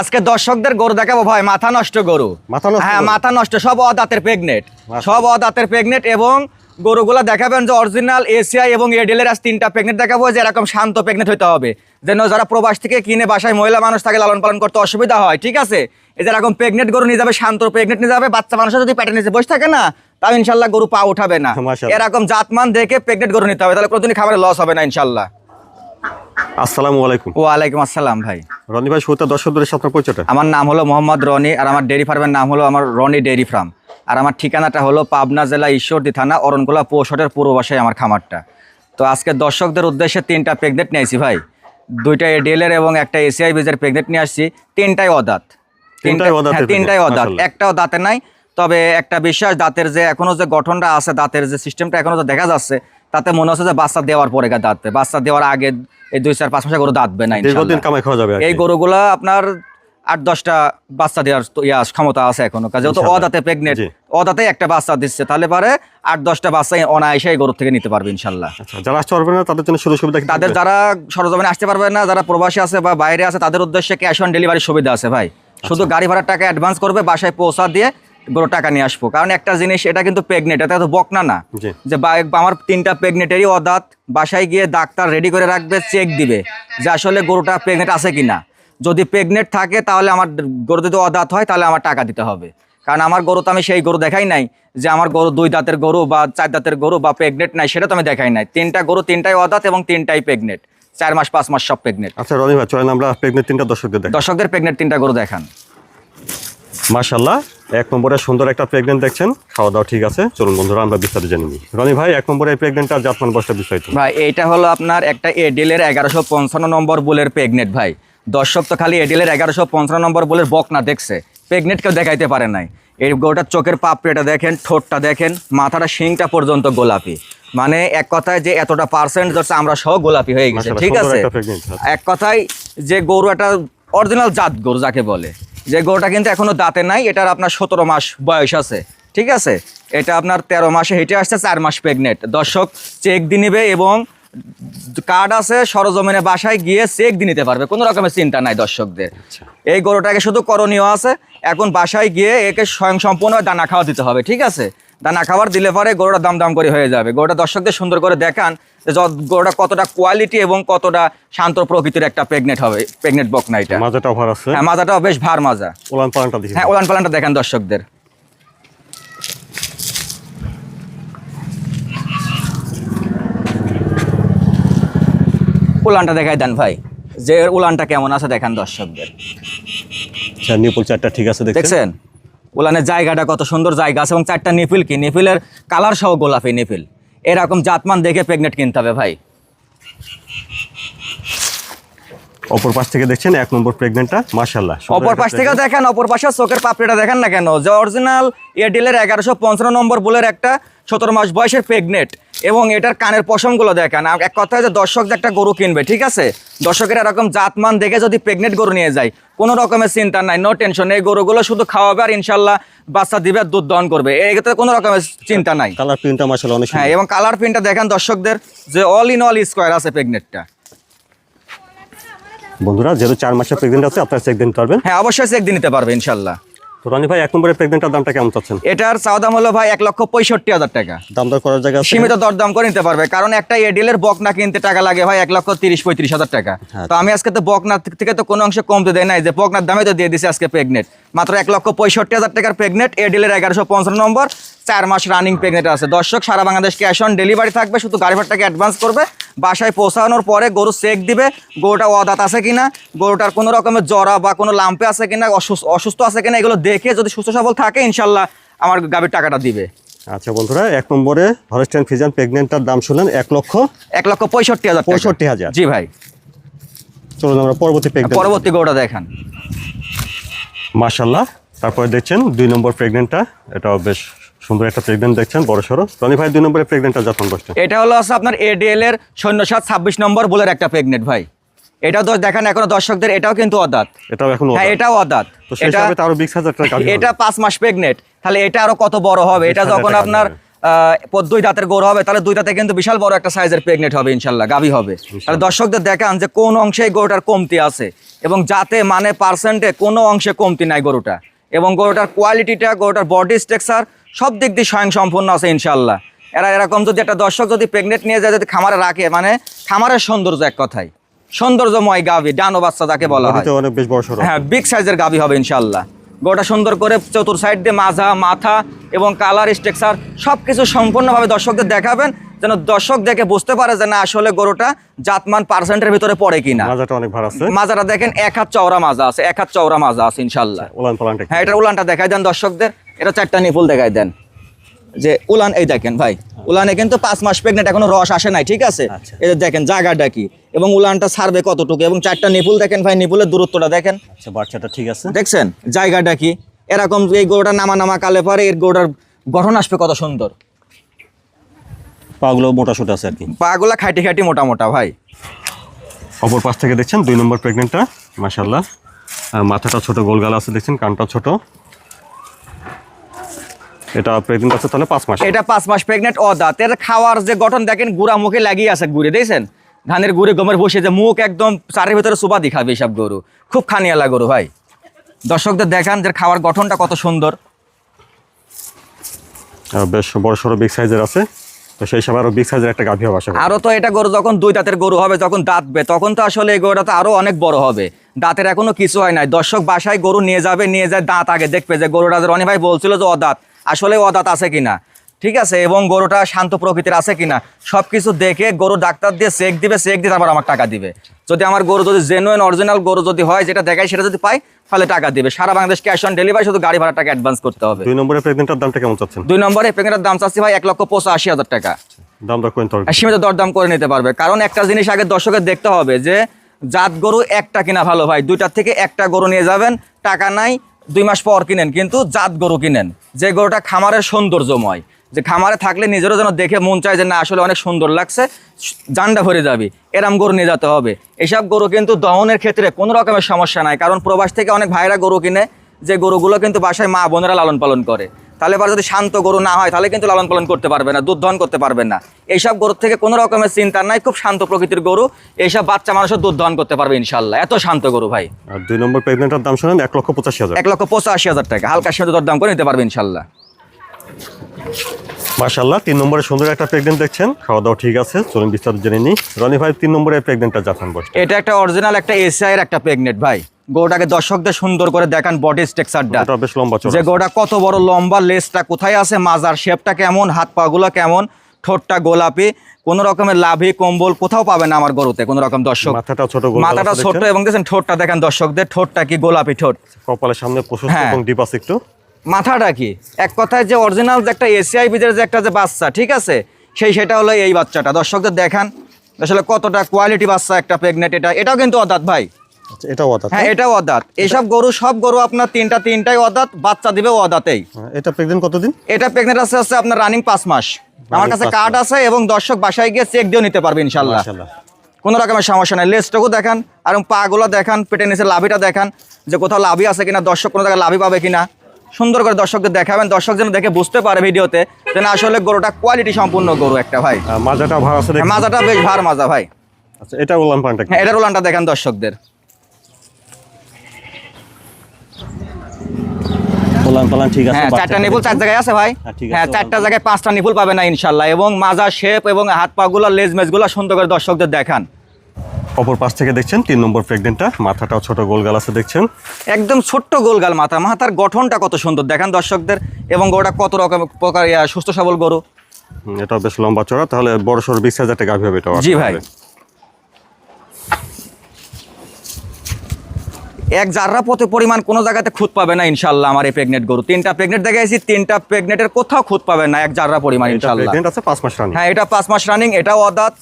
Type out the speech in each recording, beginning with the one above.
আজকে দর্শকদের গরু দেখাবো ভাই মাথা নষ্ট গরু। মাথা নষ্ট হ্যাঁ মাথা নষ্ট সব অদাঁতের প্রেগনেট সব অদাঁতের প্রেগনেট এবং গরুগুলো দেখাবেন যে অরিজিনাল এসিআই এবং এডিএলের আজ তিনটা প্রেগনেট দেখাবো যে এরকম শান্ত প্রেগনেট হতে হবে। যেন যারা প্রবাস থেকে কিনে বাসায় মহিলা মানুষ তাকে লালন পালন করতে অসুবিধা হয় ঠিক আছে? এই যে এরকম প্রেগনেট গরু নিয়ে যাবে শান্ত প্রেগনেট নিয়ে যাবে বাচ্চা মানুষের যদি পেটে নিচে বসে থাকে না তাও ইনশাল্লাহ গরু পা উঠাবে না। এরকম জাতমান দেখে প্রেগনেট গরু নিতে হবে তাহলে কোনোদিনই খাবারে লস হবে না ইনশাল্লাহ। আসসালামু আলাইকুম। ওয়ালাইকুম আসসালাম ভাই। রনি ভাই দর্শকদের সাথে পরিচয়টা? আমার নাম হলো মোহাম্মদ রনি আর আমার ডেয়ারি ফার্মের নাম হলো আমার রনি ডেয়ারি ফার্ম। আর আমার ঠিকানাটা হলো পাবনা জেলা ঈশ্বরদী থানা অরণকোলা পৌষটের পূর্ব বাসায় আমার খামারটা। তো আজকে দর্শকদের উদ্দেশ্যে তিনটা প্রেগনেট নিয়েছি ভাই। দুইটা এডিএলের এবং একটা এসিআই বীজের প্রেগনেট নিয়ে আসছি। তিনটাই অদাঁত। তিনটাই অদাত। হ্যাঁ, একটাও দাঁতে নাই তবে একটা বিশ্বাস দাঁতের যে এখনও যে গঠনটা আছে দাঁতের যে সিস্টেমটা এখনও যে দেখা যাচ্ছে তাতে মনে হচ্ছে যে বাচ্চা দেওয়ার পরে গা দাঁতবে। বাচ্চা দেওয়ার আগে এই দুই চার পাঁচ মাসে গরু দাঁতবে না দীর্ঘদিন কামাই খাওয়া যাবে এই গরুগুলা আপনার আট দশটা বাচ্চা দেওয়ার তো ইয়া ক্ষমতা আছে এখনও। কাজে তো অদাতে প্রেগনেন্ট অদাতে একটা বাচ্চা দিচ্ছে তাহলে পারে আট দশটা বাচ্চা অনায়াসে এই গরু থেকে নিতে পারবে ইনশাল্লাহ। আচ্ছা যারা আসতে পারবে না তাদের জন্য সুযোগ সুবিধা তাদের যারা সরজমিনে আসতে পারবে না যারা প্রবাসী আছে বা বাইরে আছে তাদের উদ্দেশ্যে ক্যাশ অন ডেলিভারির সুবিধা আছে ভাই। শুধু গাড়ি ভাড়ার টাকা অ্যাডভান্স করবে বাসায় পৌঁছা দিয়ে গরু টাকা নিয়ে আসব। কারণ একটা জিনিস এটা কিন্তু প্রেগনেন্ট এটা তো বকনা না। যে আমার তিনটা প্রেগনেন্টেরই অদাঁত বাসায় গিয়ে ডাক্তার রেডি করে রাখবে চেক দিবে যে আসলে গরুটা প্রেগনেন্ট আছে কিনা। যদি প্রেগনেন্ট থাকে তাহলে আমার গরু যদি অদাঁত হয় তাহলে আমার টাকা দিতে হবে। কারণ আমার গরু তো আমি সেই গরু দেখাই নাই যে আমার গরু দুই দাঁতের গরু বা চার দাঁতের গরু বা প্রেগনেন্ট নাই সেটা তো আমি দেখাই নাই। তিনটা গরু তিনটাই অদাঁত এবং তিনটাই প্রেগনেন্ট চার মাস পাঁচ মাস সব প্রেগনেন্ট আচ্ছা রনি ভাই চলেন আমরা প্রেগনেন্ট তিনটা দর্শকদের দর্শকদের প্রেগনেন্ট তিনটা গরু দেখান। মাশাল্লাহ এক নম্বরে সুন্দর একটা প্রেগনেন্ট দেখছেন খাওয়া দাওয়া ঠিক আছে। চলুন বন্ধুরা আমরা বিস্তারিত জেনে নিই। রনি ভাই এক নম্বরে প্রেগনেন্টটা জাতমান বয়সটা বিস্তারিত। ভাই এইটা হলো আপনার একটা এডিলের এগারোশো পঞ্চান্ন নম্বর বুলের প্রেগনেন্ট ভাই। দর্শক তো খালি এডিলের এগারোশো পঞ্চান্ন নম্বর বুলের বক না দেখছে। প্রেগনেন্ট কেউ দেখাইতে পারে নাই। এই গরুটার চোখের পাপড়িটা দেখেন ঠোঁটটা দেখেন মাথাটা শিংটা পর্যন্ত গোলাপি। মানে এক কথায় যে এতটা পার্সেন্ট ধরছে আমরা সহ গোলাপি হয়ে গেছে ঠিক আছে? আচ্ছা। এক কথায় যে গরু একটা অরিজিনাল জাত গরু যাকে বলে। যে গরুটা কিন্তু এখনও দাঁতে নাই এটার আপনার সতেরো মাস বয়স আছে। ঠিক আছে? এটা আপনার তেরো মাসে হেঁটে আসছে চার মাস প্রেগনেন্ট দর্শক চেক দিয়ে নেবে এবং কার্ড আছে সরজমিনে বাসায় গিয়ে চেক দিয়ে নিতে পারবে। কোনো রকমের চিন্তা নাই দর্শকদের। এই গরুটাকে শুধু করণীয় আছে এখন বাসায় গিয়ে একে স্বয়ং সম্পূর্ণ দানা খাওয়া দিতে হবে ঠিক আছে? দানা খাবার দিলে পরে গরুটা দাম দাম করে হয়ে যাবে। গরুটা দর্শকদের সুন্দর করে দেখান যে গরুটা কতটা কোয়ালিটি এবং কতটা শান্ত প্রকৃতির একটা প্রেগনেন্ট হবে প্রেগনেন্ট বকনা এটা। মাজাটা অফার আছে। হ্যাঁ মাজাটাও বেশ ভার মাজা। ওলান পালানটা দেখি। হ্যাঁ ওলান পালানটা দেখান দর্শকদের। উলানটা দেখাই দেন ভাই যে উলানটা কেমন আছে দেখান দর্শকদের। আচ্ছা নিপুল চারটা ঠিক আছে দেখছেন? উলানের জায়গাটা কত সুন্দর জায়গা আছে এবং চারটা নিপিল কি? নিপিলের কালার সহ গোলাপি নিপিল এরকম জাতমান দেখে প্রেগনেন্ট কিনতে হবে ভাই। অপর পাশ থেকে দেখছেন এক নম্বর প্রেগনেন্টটা মাশাল্লাহ অপর পাশ থেকে দেখেন অপর পাশে চোখের পাপড়িটা দেখেন না কেন? যে অরিজিনাল এয়ারটেলের এগারোশো পঞ্চান্ন নম্বর বুলের একটা সতেরো মাস বয়সের প্রেগনেন্ট এবং এটার কানের পশমগুলো দেখেন। এক কথায় যে দর্শক যে একটা গরু কিনবে ঠিক আছে? দর্শকের এরকম জাতমান দেখে যদি প্রেগনেন্ট গরু নিয়ে যায় কোনো রকমের চিন্তা নাই নো টেনশন এই গরুগুলো শুধু খাওয়াবে আর ইনশাল্লাহ বাচ্চা দিবে দুধ দহন করবে। এতে কোনো রকমের চিন্তা নাই। কালার প্রিন্টটা মাশাল্লাহ অনেক হ্যাঁ এবং কালার প্রিন্টটা দেখেন দর্শকদের যে অল ইন অল স্কোয়ার আছে প্রেগনেন্টটা বন্ধুরা যেহেতু চার মাসের প্রেগনেন্ট আছে আপনারা চেক দিতে পারবেন হ্যাঁ অবশ্যই চেক দিন নিতে পারবে ইনশাল্লাহ তো রনি ভাই এক নম্বরের প্রেগনেন্টটার দামটা কেমন চাচ্ছেন? এটার চাওয়া দাম হলো ভাই এক লক্ষ পঁয়ষট্টি হাজার টাকা। দাম দর করার জায়গা সীমিত দরদাম করে নিতে পারবে কারণ একটা এডিএলের বকনা কিনতে টাকা লাগে ভাই এক লক্ষ তিরিশ পঁয়ত্রিশ হাজার টাকা। হ্যাঁ। তো আমি আজকে তো বকনা থেকে তো কোনো অংশে কমতে দেয় নাই যে বকনার দামে তো দিয়ে দিছে আজকে প্রেগনেন্ট মাত্র এক লক্ষ পঁয়ষট্টি হাজার টাকার প্রেগনেন্ট এডিএলের এগারোশো পঞ্চান্ন নম্বর চার মাস রানিং প্রেগনেন্ট আছে। দর্শক সারা বাংলাদেশ ক্যাশ অন ডেলিভারি থাকবে শুধু গাড়ি ভাড়াটাকে অ্যাডভান্স করবে বাসায় পৌঁছানোর পরে গরু চেক দিবে গরুটা অদাত আছে কিনা গরুটার কোনো রকমের জ্বরা বা কোনো লাম্পে আছে কিনা অসুস্থ আছে কিনা এগুলো দেখে যদি সুস্থ সবল থাকে ইনশাল্লাহ আমার গাভীর টাকাটা দিবে। আচ্ছা বন্ধুরা এক নম্বরে হলস্টাইন ফিজান প্রেগনেন্টটার দাম শুনলেন এক লক্ষ এক লক্ষ পঁয়ষট্টি হাজার পঁয়ষট্টি হাজার। জি ভাই। চলুন আমরা পরবর্তী পরবর্তী গরুটা দেখান। মাশাল্লাহ তারপরে দেখছেন দুই নম্বর প্রেগনেন্টটা এটাও বেশ সুন্দর একটা প্রেগনেন্ট দেখছেন বড় সড়ো। রনি ভাই দুই নম্বরের প্রেগনেন্টটা যখন বসছে। এটা হলো আছে আপনার এডিএল এর সৈন্য সাত ছাব্বিশ নম্বর বলে একটা প্রেগনেন্ট ভাই। এটাও তো দেখান এখনও দর্শকদের এটাও কিন্তু অদাত। এটাও এখন হ্যাঁ এটাও অদাত। এটা আরও বিশ হাজার টাকা এটা পাঁচ মাস প্রেগনেন্ট তাহলে এটা আরও কত বড় হবে? এটা যখন আপনার। দুই দাঁতের গরু হবে তাহলে দুই দাঁতে কিন্তু বিশাল বড় একটা সাইজের প্রেগনেন্ট হবে ইনশাল্লাহ গাভী হবে। তাহলে দর্শকদের দেখান যে কোন অংশে গরুটার কমতি আছে এবং যাতে মানে পার্সেন্টে কোনো অংশে কমতি নাই গরুটা। এবং গরুটার কোয়ালিটিটা গরুটার বডি স্ট্রাকচার সব দিক দিয়ে স্বয়ং সম্পূর্ণ আছে ইনশাল্লাহ এরা এরকম যদি একটা দর্শক যদি প্রেগনেন্ট নিয়ে যায় যদি খামারে রাখে মানে খামারের সৌন্দর্য এক কথায়। সৌন্দর্যময় গাভী ডানো বাচ্চা যাকে বলা হয়। অনেক বেশ বড় হ্যাঁ বিগ সাইজের গাভী হবে ইনশাল্লাহ গোটা সুন্দর করে চতুর সাইড দিয়ে মাজা মাথা এবং কালার স্ট্রাকচার সব কিছু সম্পূর্ণভাবে দর্শকদের দেখাবেন। যেন দর্শক দেখে বুঝতে পারে যে না আসলে গরুটা জাতমান পার্সেন্টের ভিতরে পড়ে কিনা। মাজাটা অনেক ভার আছে। মাজাটা দেখেন এক হাত চওড়া মাজা আছে এক হাত চওড়া মাজা আছে ইনশাল্লাহ পালানটা হ্যাঁ এটা উলানটা দেখাই দেন দর্শকদের। এটা চারটা নিপুল দেখাই দেন। যে উলান এই দেখেন ভাই উলানে কিন্তু পাঁচ মাস প্রেগনেন্ট এখনও রস আসে নাই ঠিক আছে? আচ্ছা। এই যে দেখেন জায়গাটা কি? এবং উলানটা ছাড়বে কতটুকু? এবং চারটা নিপুল দেখেন ভাই নিপুলের দূরত্বটা দেখেন। আচ্ছা বাচ্চাটা ঠিক আছে। দেখছেন? জায়গাটা কি? এরকম এই গরুটা নামা নামা কালে পরে এর গরুটার গঠন আসবে কত সুন্দর। পাগুলো মোটা সোটা আছে আর কি। পাগুলা খাইটি খাইটি মোটা মোটা ভাই। অপর পাশ থেকে দেখছেন দুই নম্বর প্রেগনেন্টটা মাশাল্লাহ আর মাথাটা ছোট গোলগাল আছে দেখছেন কানটা ছোট। এটা প্রেগনেন্ট আছে তাহলে পাঁচ মাস। এটা পাঁচ মাস প্রেগনেন্ট অদাঁত। এর খাওয়ার যে গঠন দেখেন গুড়া মুখে লাগিয়ে আছে ঘুরে দেখছেন? ধানের গুড়ে গমের বসে যে মুখ একদম চারের ভিতরে সুবা দেখাবে সব গরু। খুব খানিয়ালা গরু ভাই। দর্শকদের দেখান যে খাওয়ার গঠনটা কত সুন্দর। আর বেশ বড় সড়ো বিগ সাইজের আছে। তো সেই সময় আরও বিগ সাইজের একটা গাভী হবে আরও তো এটা গরু যখন দুই দাঁতের গরু হবে, যখন দাঁতবে তখন তো আসলে এই গরুটা তো আরও অনেক বড় হবে। দাঁতের এখনও কিছু হয় নাই। দর্শক বাসায় গরু নিয়ে যাবে, নিয়ে যায়, দাঁত আগে দেখবে যে গরুটা অনেক ভাই বলছিল যে অদাঁত। আসলে অদাঁত আছে কিনা? ঠিক আছে? এবং গরুটা শান্ত প্রকৃতির আছে কিনা? সব কিছু দেখে গরু ডাক্তার দিয়ে চেক দিবে চেক দিয়ে তারপর আমার টাকা দিবে। যদি আমার গরু যদি জেনুইন অরিজিনাল গরু যদি হয় যেটা দেখায় সেটা যদি পাই তাহলে টাকা দিবে। সারা বাংলাদেশ ক্যাশ অন ডেলিভারি শুধু গাড়ি ভাড়া টাকা অ্যাডভান্স করতে হবে। দুই নম্বরে প্রেগনেন্টটার দামটা কেমন চাচ্ছেন? দুই নম্বরে পেঙ্গের দাম চাচ্ছি ভাই এক লক্ষ পঁচাশি হাজার টাকা। দাম দর আর সীমিত দরদাম করে নিতে পারবে। কারণ একটা জিনিস আগে দর্শকের দেখতে হবে যে জাত গরু একটা কিনা ভালো ভাই। দুইটার থেকে একটা গরু নিয়ে যাবেন টাকা নাই দুই মাস পর কিনেন। কিন্তু জাত গরু কিনেন। যে গরুটা খামারের সৌন্দর্যময়। যে খামারে থাকলে নিজেরও যেন দেখে মন চায় যে না আসলে অনেক সুন্দর লাগছে জানটা ভরে যাবে। এরম গরু নিয়ে যেতে হবে। এসব গরু কিন্তু দহনের ক্ষেত্রে কোনো রকমের সমস্যা নাই কারণ প্রবাস থেকে অনেক ভাইরা গরু কিনে যে গরুগুলো কিন্তু বাসায় মা বোনেরা লালন পালন করে। তাহলে এবার যদি শান্ত গরু না হয় তাহলে কিন্তু লালন পালন করতে পারবে না দুধ দহন করতে পারবে না। এইসব গরুর থেকে কোনো রকমের চিন্তা নাই খুব শান্ত প্রকৃতির গরু। এইসব বাচ্চা মানুষের দুধ দহন করতে পারবে ইনশাল্লাহ এত শান্ত গরু ভাই। আর দুই নম্বর প্রেগনেন্টটার দাম শোনেন এক লক্ষ পঁচাশি হাজার। এক লক্ষ পঁচাশি হাজার টাকা। হালকা সীমিত দরদাম করে নিতে পারবে ইনশাল্লাহ মাশাল্লাহ তিন নম্বরে সুন্দর একটা প্রেগনেন্ট দেখছেন। খাওয়া দাওয়া ঠিক আছে চলুন বিস্তারিত জেনে নিই। রনি ভাই তিন নম্বরের প্রেগনেন্টটা জাফান বয়স এটা একটা অরিজিনাল একটা এসআই এর একটা প্রেগনেন্ট ভাই। গরুটাকে দর্শকদের সুন্দর করে দেখান বডি স্ট্রাকচারটা বেশ লম্বা যে গোটা কত বড় লম্বা লেজটা কোথায় আছে মাজার শেপটা কেমন হাত পাগুলো কেমন ঠোঁটটা গোলাপি কোন রকমের লাভি কম্বল কোথাও পাবে না আমার গরুতে কোন রকম দর্শক। মাথাটা ছোট মাথাটা ছোট এবং দেখছেন ঠোঁটটা দেখেন দর্শকদের ঠোঁটটা কি গোলাপি ঠোঁট। কপালের সামনে প্রশস্ত হ্যাঁ। এবং ডিপ আছে একটু। মাথাটা কি? এক কথায় যে অরিজিনাল যে একটা এসিআই বীজের যে একটা যে বাচ্চা ঠিক আছে? সেই সেটা হলো এই বাচ্চাটা। দর্শকদের দেখান আসলে কতটা কোয়ালিটি বাচ্চা একটা প্রেগনেন্ট এটা। এটাও কিন্তু অদাত ভাই। আচ্ছা এটাও হ্যাঁ এটাও অদাত। এসব গরু সব গরু আপনার তিনটা তিনটাই অদাত বাচ্চা দিবে অদাতেই। এটা প্রেগনেন্ট কতদিন? এটা প্রেগনেন্ট আছে আছে আপনার রানিং পাঁচ মাস। আমার কাছে কার্ড আছে এবং দর্শক বাসায় গিয়ে চেক দিয়েও নিতে পারবে ইনশাল্লাহ কোনো রকমের সমস্যা নেই। দেখান আর পাগুলো দেখান পেটের নিচে লাভিটা দেখান যে কোথাও লাভি আছে কিনা দর্শক কোনো জায়গায় লাভি পাবে কিনা। সুন্দর করে দর্শকদের দেখাবেন। দর্শক যেন দেখে বুঝতে পারে ভিডিওতে যে না আসলে গরুটা কোয়ালিটি সম্পূর্ণ গরু একটা ভাই। মাজাটা ভার আছে হ্যাঁ, মাজাটা বেশ ভার মাজা ভাই। আচ্ছা এটা বললাম পানটা হ্যাঁ এটার উলানটা দেখান দর্শকদের। বললাম পালান ঠিক আছে হ্যাঁ চারটা নিপুল চার জায়গায় আছে ভাই। হ্যাঁ, হ্যাঁ চারটা জায়গায় পাঁচটা নিপুল পাবে না ইনশাল্লাহ। এবং মাজা শেপ এবং হাত পাগুলো লেজ মেজগুলো সুন্দর করে দর্শকদের দেখান। অপর পাশ থেকে দেখছেন তিন নম্বর প্রেগনেন্টটা মাথাটাও ছোট গোলগাল আছে দেখছেন। একদম ছোট্ট গোলগাল মাথা। মাথার গঠনটা কত সুন্দর দেখান দর্শকদের। এবং গরুটা কত রকম প্রকার সুস্থ সবল গরু? এটা বেশ লম্বা চড়া তাহলে বড় সড়ো বিশ হাজার টাকা হবে এটা জি ভাই। এক জাররা পথে পরিমাণ কোনো জায়গাতে খুঁত পাবে না ইনশাল্লাহ আমার এই প্রেগনেন্ট গরু। তিনটা প্রেগনেন্ট দেখাইছি তিনটা প্রেগনেন্টের কোথাও খুঁত পাবে না এক জাররা পরিমাণ ইনশাল্লাহ আছে পাঁচ মাস রানি হ্যাঁ এটা পাঁচ মাস রানিং এটাও অদাত।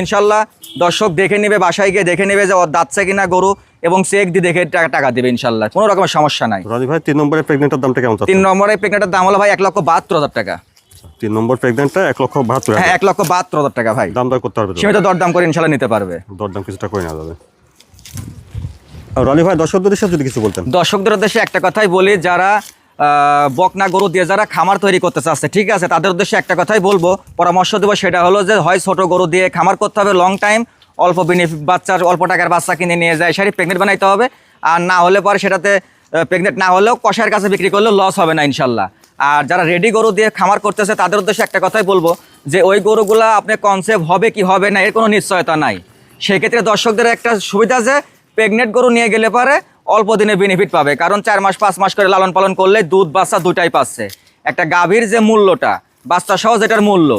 ইনশাল্লাহ দর্শক দেখে নেবে বাসায় গিয়ে দেখে নেবে যে ওর দাঁতছে কিনা গরু এবং চেক দিয়ে দেখে টাকা দেবে ইনশাল্লাহ। কোনো রকমের সমস্যা নাই। রানি ভাই তিন নম্বরের প্রেগনেন্টের দামটা কেমন তিন চাচ্ছেন? নম্বরে প্রেগনেন্টের দাম হলো ভাই এক লক্ষ বাহাত্তর হাজার টাকা। তিন নম্বর প্রেগনেন্টটা এক লক্ষ বাহাত্তর হ্যাঁ এক লক্ষ বাহাত্তর হাজার টাকা ভাই। দাম দর করতে পারবে তো? সীমিত দরদাম করে ইনশাল্লাহ নিতে পারবে। দরদাম কিছুটা করে নেওয়া যাবে। রনি ভাই দর্শকদের সাথে যদি কিছু বলতেন। দর্শকদের উদ্দেশ্যে একটা কথাই বলি যারা বকনা গরু দিয়ে যারা খামার তৈরি করতে চাচ্ছে ঠিক আছে? তাদের উদ্দেশ্যে একটা কথাই বলব, পরামর্শ দেবো, সেটা হলো যে হয় ছোট গরু দিয়ে খামার করতে হবে লং টাইম অল্প বেনিফিট বাচ্চার অল্প টাকার বাচ্চা কিনে নিয়ে যায় সেটি প্রেগনেন্ট বানাইতে হবে। আর না হলে পরে সেটাতে প্রেগনেন্ট না হলেও কষায়ের কাছে বিক্রি করলেও লস হবে না, ইনশাল্লাহ। আর যারা রেডি গরু দিয়ে খামার করতেছে, তাদের উদ্দেশ্যে একটা কথাই বলব, যে ওই গরুগুলা আপনি কনসেপ্ট হবে কি হবে না, এর কোনো নিশ্চয়তা নাই। সেক্ষেত্রে দর্শকদের একটা সুবিধা যে প্রেগনেন্ট গরু নিয়ে গেলে পারে অল্প দিনে বেনিফিট পাবে। কারণ চার মাস, পাঁচ মাস করে লালন পালন করলে দুধ, বাচ্চা দুটাই পাচ্ছে। একটা গাভীর যে মূল্যটা, বাচ্চা সহ যেটার মূল্য,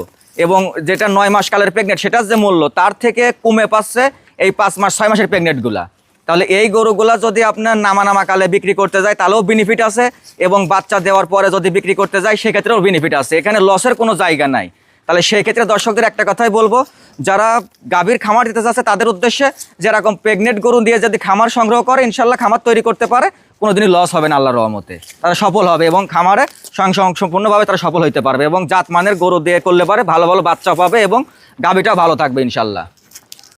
এবং যেটা নয় মাস কালের প্রেগনেন্ট সেটার যে মূল্য, তার থেকে কমে পাচ্ছে এই পাঁচ মাস, ছয় মাসের প্রেগনেন্টগুলা তাহলে এই গরুগুলা যদি আপনার নামা কালে বিক্রি করতে যায়, তাহলেও বেনিফিট আছে, এবং বাচ্চা দেওয়ার পরে যদি বিক্রি করতে যায়, সেক্ষেত্রেও বেনিফিট আছে। এখানে লসের কোনো জায়গা নাই। তাহলে সেই ক্ষেত্রে দর্শকদের একটা কথাই বলব, যারা গাভীর খামার দিতে চাচ্ছে তাদের উদ্দেশ্যে যেরকম প্রেগনেন্ট গরু দিয়ে যদি খামার সংগ্রহ করে ইনশাল্লাহ খামার তৈরি করতে পারে, কোনোদিনই লস হবে না আল্লাহ রহমতে। তারা সফল হবে এবং খামারে সম্পূর্ণভাবে তারা সফল হইতে পারবে এবং জাতমানের গরু দিয়ে করলে পারে, ভালো ভালো বাচ্চা পাবে এবং গাভীটাও ভালো থাকবে ইনশাল্লাহ